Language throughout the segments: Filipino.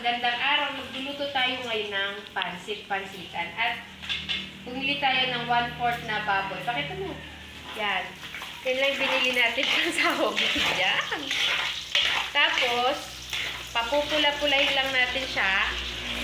magandang araw. Magluluto tayo ngayon ng pansit-pansitan. At bumili tayo ng 1-4 na baboy. Pakita mo. Yan. Yan lang binili natin sa sahog. Yan. Tapos, papupula-pulahin lang natin siya.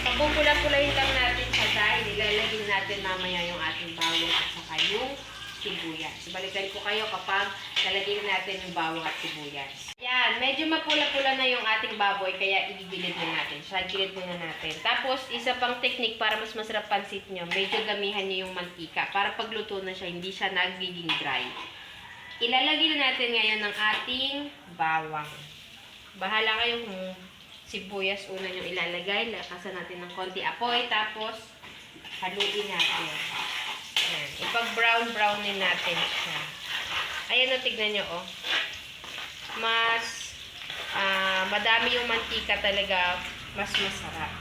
Papupula-pulahin lang natin siya dahil ilalagay natin mamaya yung ating bawang at saka yung sibuyas. Balikan ko kayo kapag lalagay natin yung bawang at sibuyas. Yan, medyo mapula-pula na yung ating baboy kaya igilid na natin siya. Gilid muna natin. Tapos, isa pang technique para mas masarap pansit nyo, medyo gamihan nyo yung mantika para pagluto na siya, hindi siya nagiging dry. Ilalagay na natin ngayon ng ating bawang. Bahala kayo kung sibuyas una yung ilalagay. Lakasan natin ng konti apoy. Tapos, haluin natin. Ayan. Ipag-brown-brown din natin siya. Ayan o, tignan nyo o. Mas ah, madami yung mantika talaga, mas masarap.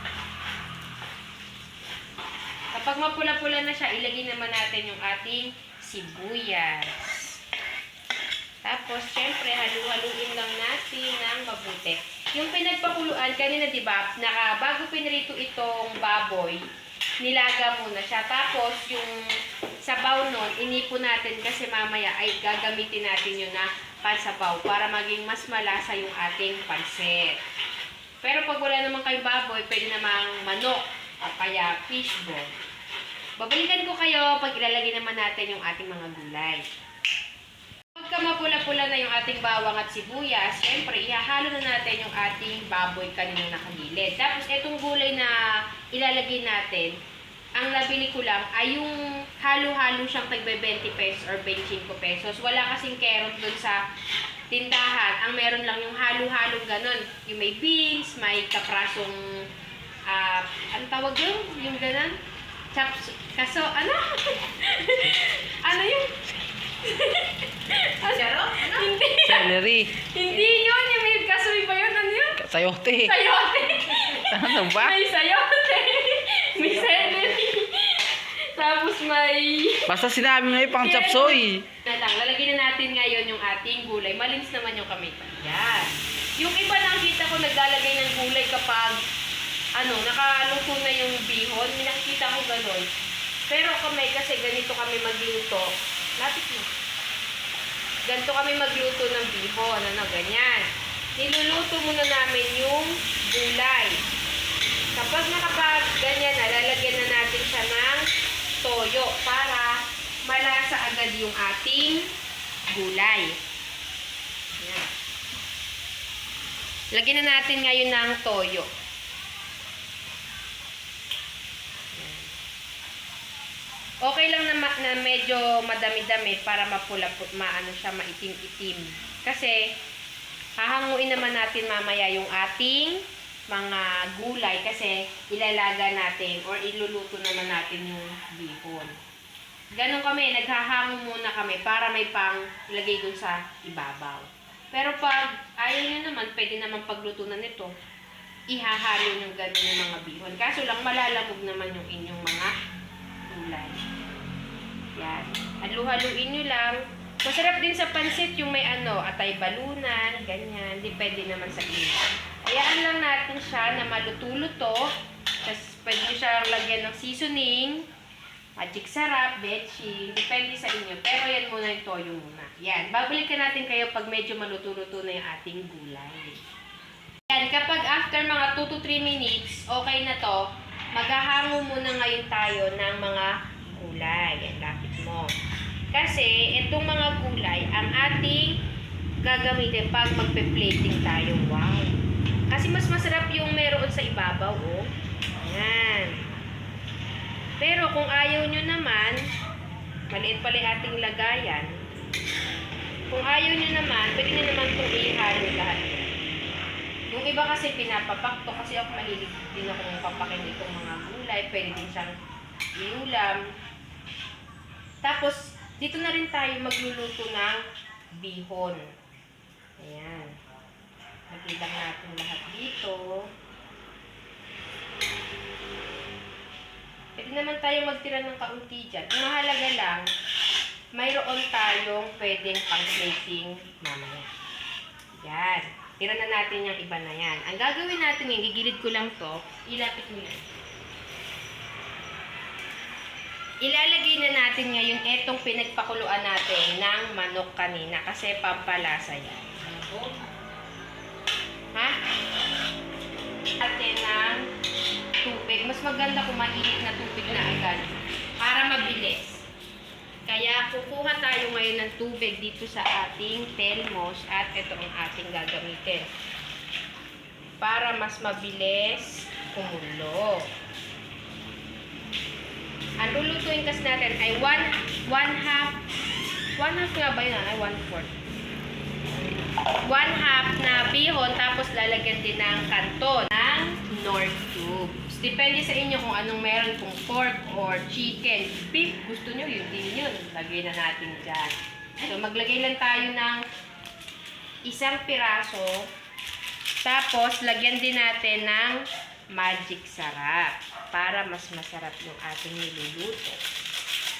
Kapag mapula-pula na siya, ilagay naman natin yung ating sibuyas. Tapos, syempre, halu-haluin lang natin ng mabuti. Yung pinagpakuluan, kanina, di ba, naka, bago pinrito itong baboy, nilaga muna siya. Tapos, yung sabaw nun, inipo natin kasi mamaya ay gagamitin natin yun na pansabaw para maging mas malasa yung ating pansit. Pero pag wala naman kayong baboy, pwede namang manok o kaya fishball. Babalikan ko kayo pag ilalagay naman natin yung ating mga gulay. Pagka mapula-pula na yung ating bawang at sibuyas, syempre, ihahalo na natin yung ating baboy kaninang nakagilid. Tapos, itong gulay na ilalagay natin, ang nabili ko lang ay yung halo-halo siyang tagbe 20 pesos or 25 pesos. Wala kasing carrot dun sa tindahan. Ang meron lang yung halo-halo ganon. Yung may beans, may kaprasong, ah, ano tawag yun? Yung ganon? Chaps, kaso, ano? ano yun? Charot? Ano? Hindi. Celery. Hindi yun. Yung may kasoy ba yun? Ano yun? Sayote. Sayote. Ano ba? May sayote. May celery. Tapos may... Basta sinabi mo yung pang chapsoy. Na lang, lalagyan na natin ngayon yung ating gulay. Malinis naman yung kamay. Yan. Yung iba nakikita ko naglalagay ng gulay kapag ano, nakaluto na yung bihon. May nakikita ko ganun. Pero kamay kasi ganito kami magluto. Lapit mo. Ganito kami magluto ng bihon. Ano, ganyan. Niluluto muna namin yung gulay. Kapag nakapag ganyan na, lalagyan na natin siya ng toyo para malasa agad yung ating gulay. Yan. Lagyan na natin ngayon ng toyo. Okay lang na, na medyo madami-dami para mapula, maano siya, maitim-itim. Kasi, hahanguin naman natin mamaya yung ating mga gulay kasi ilalaga natin or iluluto naman natin yung bihon. Ganon kami, naghahango muna kami para may pang ilagay dun sa ibabaw. Pero pag ayaw nyo naman, pwede naman pagluto na nito, ihahalo nyo ganon yung mga bihon. Kaso lang malalamog naman yung inyong mga gulay. Yan. Halu-haluin nyo lang. Masarap din sa pansit yung may ano, atay balunan, ganyan. Depende naman sa inyo. Hayaan lang natin siya na maluto-luto. Tapos pwede nyo siya lagyan ng seasoning, magic sarap, bechi. Depende sa inyo. Pero yan muna yung toyo muna. Yan. Babalikan natin kayo pag medyo maluto-luto na yung ating gulay. Yan. Kapag after mga 2 to 3 minutes, okay na to, maghahango muna ngayon tayo ng mga gulay. Yan, lapit mo. Kasi, itong mga gulay, ang ating gagamitin pag magpe-plating tayo. Wow! Kasi mas masarap yung meron sa ibabaw, oh. Ayan. Pero kung ayaw nyo naman, maliit pala yung ating lagayan. Kung ayaw nyo naman, pwede nyo naman itong ihalo lahat. Yung iba kasi pinapapakto kasi ako mahilig din akong papakin itong mga gulay. Pwede din siyang iulam. Tapos, dito na rin tayo magluluto ng bihon. Ayan. Lagay lang natin lahat dito. Pwede naman tayo magtira ng kaunti dyan. Ang mahalaga lang, mayroon tayong pwedeng pang-plating mamaya. Yan. Tira na natin yung iba na yan. Ang gagawin natin ngayon, gigilid ko lang to. Ilapit mo yan. Ilalagay na natin ngayon etong pinagpakuluan natin ng manok kanina kasi pampalasa yan. Ha? Mas maganda kung mainit na tubig na agad para mabilis. Kaya kukuha tayo ngayon ng tubig dito sa ating telmos at ito ang ating gagamitin. Para mas mabilis kumulo. Ang lulutuin kasi natin ay one, one half, one half nga ba yun? Ay, one fourth. One half na bihon, tapos lalagyan din ng kanton ng North. Depende sa inyo kung anong meron, kung pork or chicken. Beef, gusto nyo, yun din yun. Lagay na natin dyan. So, maglagay lang tayo ng isang piraso. Tapos, lagyan din natin ng magic sarap para mas masarap yung ating niluluto.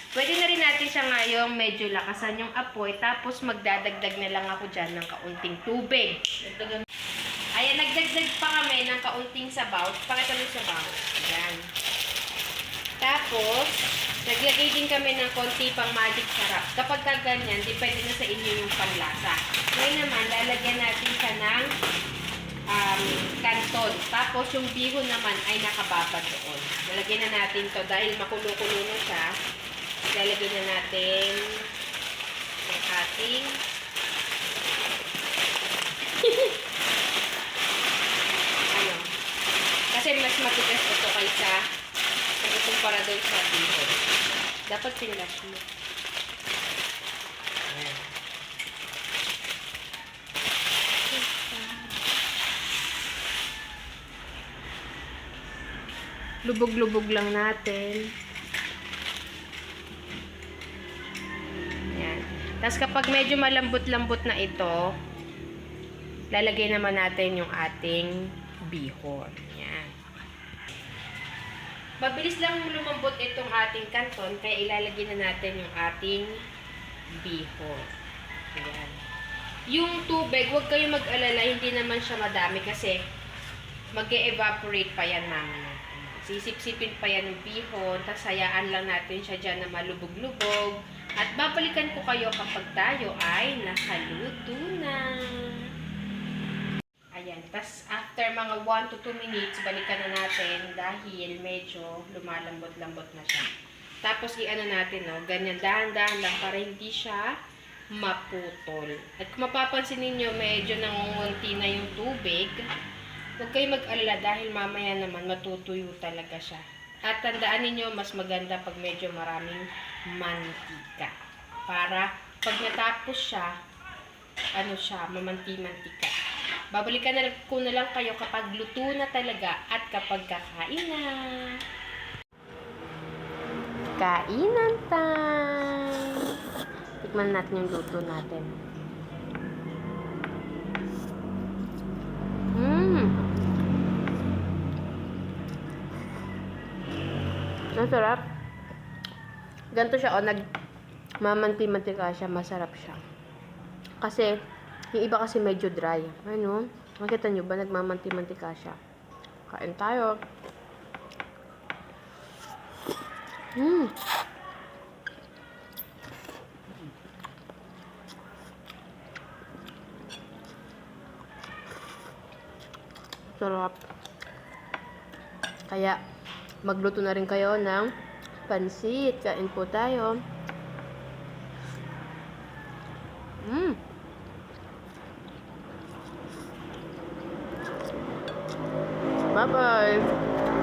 Pwede na rin natin siya ngayong medyo lakasan yung apoy, tapos magdadagdag na lang ako dyan ng kaunting tubig. Ayan, nagdagdag pa kami ng kaunting sabaw. Pakita mo sabaw. Ayan. Tapos, naglagay din kami ng konti pang magic sarap. Kapag ka ganyan, depende na sa inyo yung panlasa. Ngayon naman, lalagyan natin siya ng um, kanton. Tapos, yung bihon naman ay nakababa doon. Lalagyan na natin to dahil makulo-kulo na siya. Lalagyan na natin ang ating ano. Kasi mas matigas ito kaysa kumpara doon sa bihon. Dapat pinlas mo. Ayan. Lubog-lubog lang natin. Ayan. Tapos kapag medyo malambot-lambot na ito, lalagay naman natin yung ating bihon. Ayan. Mabilis lang lumambot itong ating kanton, kaya ilalagay na natin yung ating bihon. Ayan. Yung tubig, huwag kayong mag-alala, hindi naman siya madami kasi mag evaporate pa yan namin. Sisip-sipin pa yan yung bihon, tapos hayaan lang natin siya dyan na malubog-lubog. At babalikan ko kayo kapag tayo ay nakaluto na. Tapos after mga 1 to 2 minutes, balikan na natin dahil medyo lumalambot-lambot na siya. Tapos i-ano natin, no, ganyan dahan-dahan lang para hindi siya maputol. At kung mapapansin ninyo, medyo nangungunti na yung tubig. Huwag kayo mag-alala dahil mamaya naman matutuyo talaga siya. At tandaan ninyo, mas maganda pag medyo maraming mantika. Para pag natapos siya, ano siya, mamanti-mantika. Babalikan na ko na lang kayo kapag luto na talaga at kapag kakain na. Kainan time! Tikman natin yung luto natin. Mmm! Ang sarap. Ganito siya, oh, nag mamanti-mantika siya, masarap siya. Kasi, yung iba kasi medyo dry. Ano? Makita nyo ba, nagmamanti-mantika siya. Kain tayo. Mmm! Sarap. Kaya, magluto na rin kayo ng pansit. Kain po tayo.